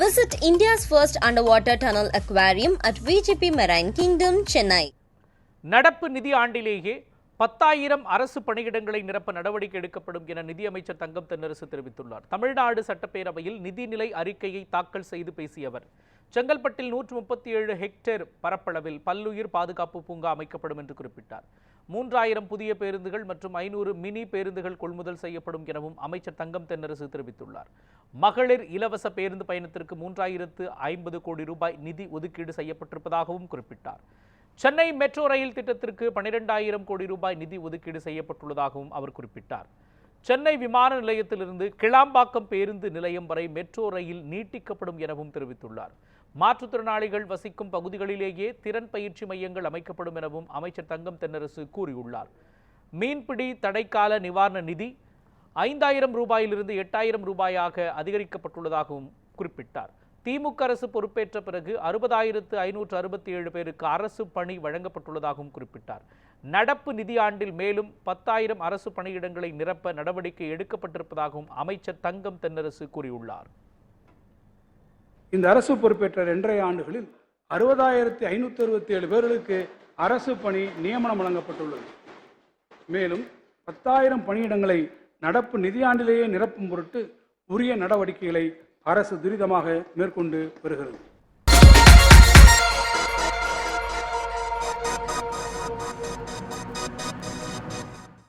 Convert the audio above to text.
Visit India's first underwater tunnel aquarium at VGP Marine Kingdom, Chennai. நடப்பு நிதி ஆண்டிலேயே பத்தாயிரம் அரசு பணியிடங்களை நிரப்ப நடவடிக்கை எடுக்கப்படும் என நிதியமைச்சர் தங்கம் தென்னரசு தெரிவித்துள்ளார். தமிழ்நாடு சட்டப்பேரவையில் நிதிநிலை அறிக்கையை தாக்கல் செய்து பேசிய அவர் செங்கல்பட்டில் நூற்று முப்பத்தி ஏழு ஹெக்டேர் பரப்பளவில் பல்லுயிர் பாதுகாப்பு பூங்கா அமைக்கப்படும் என்று குறிப்பிட்டார். மூன்றாயிரம் புதிய பேருந்துகள் மற்றும் ஐநூறு மினி பேருந்துகள் கொள்முதல் செய்யப்படும் எனவும் அமைச்சர் தங்கம் தென்னரசு தெரிவித்துள்ளார். மகளிர் இலவச பேருந்து பயணத்திற்கு மூன்றாயிரத்து ஐம்பது கோடி ரூபாய் நிதி ஒதுக்கீடு செய்யப்பட்டிருப்பதாகவும் குறிப்பிட்டார். சென்னை மெட்ரோ ரயில் திட்டத்திற்கு பனிரெண்டாயிரம் கோடி ரூபாய் நிதி ஒதுக்கீடு செய்யப்பட்டுள்ளதாகவும் அவர் குறிப்பிட்டார். சென்னை விமான நிலையத்திலிருந்து கிளாம்பாக்கம் பேருந்து நிலையம் வரை மெட்ரோ ரயில் நீட்டிக்கப்படும் எனவும் தெரிவித்துள்ளார். மாற்றுத்திறனாளிகள் வசிக்கும் பகுதிகளிலேயே திறன் பயிற்சி மையங்கள் அமைக்கப்படும் எனவும் அமைச்சர் தங்கம் தென்னரசு கூறியுள்ளார். மீன்பிடி தடைக்கால நிவாரண நிதி ஐந்தாயிரம் ரூபாயிலிருந்து எட்டாயிரம் ரூபாயாக அதிகரிக்கப்பட்டுள்ளதாகவும் குறிப்பிட்டார். திமுக அரசு பொறுப்பேற்ற பிறகு அறுபதாயிரத்து ஐநூற்று அறுபத்தி ஏழு பேருக்கு அரசு பணி வழங்கப்பட்டுள்ளதாகவும் குறிப்பிட்டார். நடப்பு நிதியாண்டில் மேலும் பத்தாயிரம் அரசு பணியிடங்களை நிரப்ப நடவடிக்கை எடுக்கப்பட்டிருப்பதாகவும் அமைச்சர் தங்கம் தென்னரசு கூறியுள்ளார். இந்த அரசு பொறுப்பேற்ற இரண்டரை ஆண்டுகளில் அறுபதாயிரத்தி ஐநூற்றி அறுபத்தி ஏழு பேர்களுக்கு அரசு பணி நியமனம் வழங்கப்பட்டுள்ளது. மேலும் பத்தாயிரம் பணியிடங்களை நடப்பு நிதியாண்டிலேயே நிரப்பும் பொருட்டு உரிய நடவடிக்கைகளை அரசு துரிதமாக மேற்கொண்டு வருகிறது.